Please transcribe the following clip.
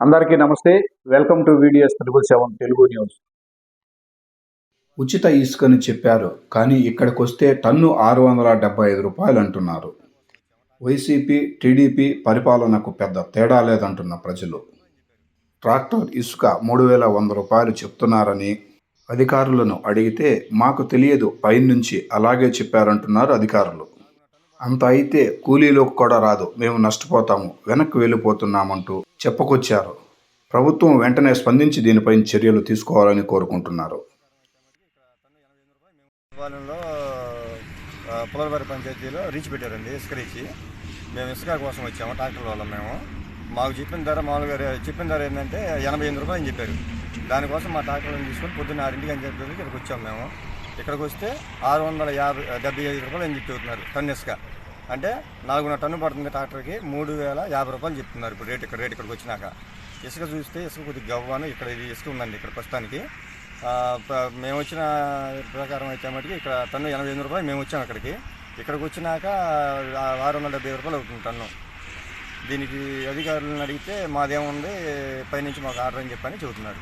అందరికీ నమస్తే. Welcome to videos triple seven Telugu news ఉచిత ఇసుకని చెప్పారు కానీ ఇక్కడికి వస్తే టన్ను ఆరు వందల డెబ్బై ఐదు రూపాయలు అంటున్నారు. వైసీపీ టీడీపీ పరిపాలనకు పెద్ద తేడా లేదంటున్న ప్రజలు. ట్రాక్టర్ ఇసుక మూడు వేల వంద రూపాయలు చెప్తున్నారని అధికారులను అడిగితే మాకు తెలియదు పైనుంచి అలాగే చెప్పారంటున్నారు అధికారులు. అంత అయితే కూలీలోకి కూడా రాదు. మేము నష్టపోతాము. వెనక్కి వెళ్ళిపోతున్నామంటూ చెప్పుకొచ్చారు. ప్రభుత్వం వెంటనే స్పందించి దీనిపై చర్యలు తీసుకోవాలని కోరుకుంటున్నారు. పాలెంలో పంచాయతీలో రీచ్ పెట్టారండి ఇసుక రీచి మేము ఇసుక కోసం వచ్చాము ట్రాక్టర్ వాళ్ళం మేము. మాకు చెప్పిన ధర మామూలుగా చెప్పిన ధర ఏంటంటే ఎనభై ఎనిమిది రూపాయలు అని చెప్పారు. దానికోసం మా ట్రాక్టర్లను తీసుకొని పొద్దున్న ఆరింటికి అని చెప్పేసి ఇక్కడికి వచ్చాము మేము. ఇక్కడికి వస్తే ఆరు వందల యాభై డెబ్బై ఐదు రూపాయలు అని చెప్తున్నారు టన్ను ఇసుక అంటే నాలుగున్నర టన్ను పడుతుంది ట్రాక్టర్కి మూడు వేల యాభై రూపాయలు చెప్తున్నారు ఇప్పుడు రేట్ ఇక్కడ రేట్ ఇక్కడికి వచ్చినాక. ఇసుక చూస్తే ఇసుక కొద్దిగా గవ్వాను ఇక్కడ ఇది ఇసుక ఉందండి ఇక్కడ ప్రస్తుతానికి. మేము వచ్చిన ప్రకారం అయితే మటుకు ఇక్కడ టన్ను ఎనభై ఎనిమిది రూపాయలు మేము వచ్చాము అక్కడికి. ఇక్కడికి వచ్చినాక ఆరు వందల డెబ్బై రూపాయలు అవుతుంది టన్ను. దీనికి అధికారులను అడిగితే మాదేముంది పైనుంచి మాకు ఆర్డర్ అని చెప్పని చెబుతున్నారు.